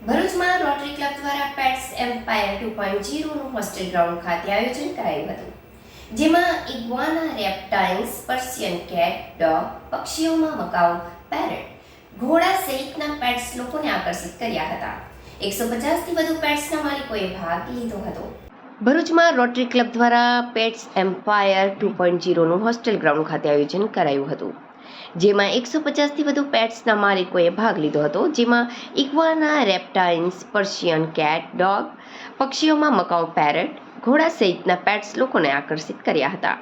ભરૂચમાં rotary club દ્વારા pets empire two point ઝીરોનું હોસ્ટેલ ગ્રાઉન્ડ ખાતે આયોજન કરાયું હતું, જેમાં iguana reptiles Persian cat dog પક્ષીઓમાં macaw parrot ઘોડા સહિતના પેટ્સ લોકોને આકર્ષિત કર્યા હતા. એકસો પચાસથી વધુ પેટ્સના માલિકોએ ભાગ લીધો હતો. ભરૂચમાં રોટરી ક્લબ દ્વારા પેટ્સ એમ્પાયર ટુ પોઈન્ટ ઝીરોનું હોસ્ટેલ ગ્રાઉન્ડ ખાતે આયોજન કરાયું હતું. જેમાં એકસો પચાસથી વધુ પેટ્સના માલિકોએ ભાગ લીધો હતો, જેમાં iguana reptiles, Persian cat, dog, પક્ષીઓમાં macaw parrot, ઘોડા સહિતના પેટ્સ લોકોને આકર્ષિત કર્યા હતા.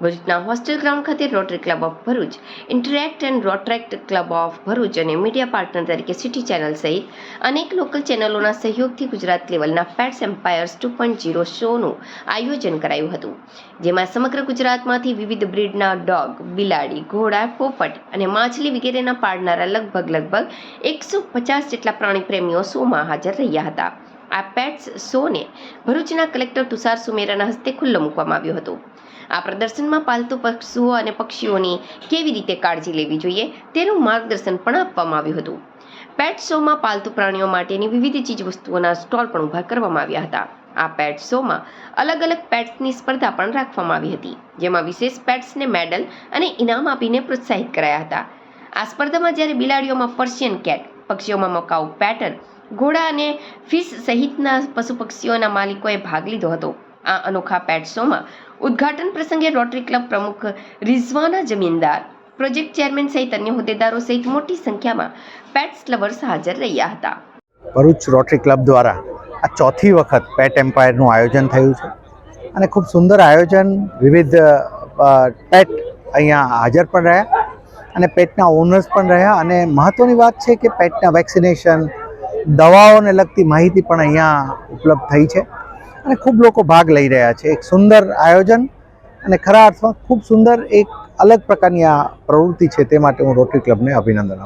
ભરૂચના હોસ્ટેલ ગ્રાઉન્ડ ખાતે Rotary club of Bharuch Interact and Rotaract club of Bharuch અને મીડિયા પાર્ટનર તરીકે સિટી ચેનલ સહિત અનેક લોકલ ચેનલોના સહયોગથી ગુજરાત લેવલના pets empires two point zero શોનું આયોજન કરાયું હતું, જેમાં સમગ્ર ગુજરાતમાંથી વિવિધ બ્રીડના ડોગ, બિલાડી, ઘોડા, પોપટ અને માછલી વગેરેના પાડનારા લગભગ લગભગ એકસો પચાસ જેટલા પ્રાણી પ્રેમીઓ શોમાં હાજર રહ્યા હતા. આ પેટ્સ શોને ભરૂચના કલેક્ટર તુષાર સુમેરાના હસ્તે ખુલ્લો મૂકવામાં આવ્યો હતો. આ પ્રદર્શનમાં પાલતુ પશુઓ અને પક્ષીઓની કેવી રીતે કાળજી લેવી જોઈએ તેનું માર્ગદર્શન પણ આપવામાં આવ્યું હતું. પેટ શોમાં પાલતુ પ્રાણીઓ માટેની વિવિધ ચીજવસ્તુઓના સ્ટોલ પણ ઊભા કરવામાં આવ્યા હતા. આ પેટ શોમાં અલગ અલગ પેટ્સની સ્પર્ધા પણ રાખવામાં આવી હતી, જેમાં વિશેષ પેટ્સને મેડલ અને ઇનામ આપીને પ્રોત્સાહિત કરાયા હતા. આ સ્પર્ધામાં જ્યારે બિલાડીઓમાં પર્શિયન કેટ, પક્ષીઓમાં મકાઉ પેટર્ન ઘોડા અને ફિશ સહિતના પશુ પક્ષીઓના માલિકોએ ભાગ લીધો હતો. આ અનોખા પેટ શોમાં ઉદ્ઘાટન પ્રસંગે રોટરી ક્લબ પ્રમુખ રિઝવાના જમીનદાર, પ્રોજેક્ટ ચેરમેન સહિત અન્ય હોદ્દેદારો સહિત મોટી સંખ્યામાં પેટ્સ લવર્સ હાજર રહ્યા હતા. ભરૂચ રોટરી ક્લબ દ્વારા આ ચોથી વખત પેટ એમ્પાયરનું આયોજન થયું છે અને ખૂબ સુંદર આયોજન વિવિધ પેટ અહીંયા હાજર પણ રહ્યા અને પેટના ઓનર્સ પણ રહ્યા અને મહત્ત્વની વાત છે કે પેટના વેક્સિનેશન દવાઓને લગતી માહિતી પણ અહીંયા ઉપલબ્ધ થઈ છે. અને ખૂબ લોકો ભાગ લઈ રહ્યા છે. એક સુંદર આયોજન અને ખરા અર્થમાં ખૂબ સુંદર એક અલગ પ્રકારની આ પ્રવૃત્તિ છે. તે માટે હું રોટરી ક્લબને અભિનંદન આપું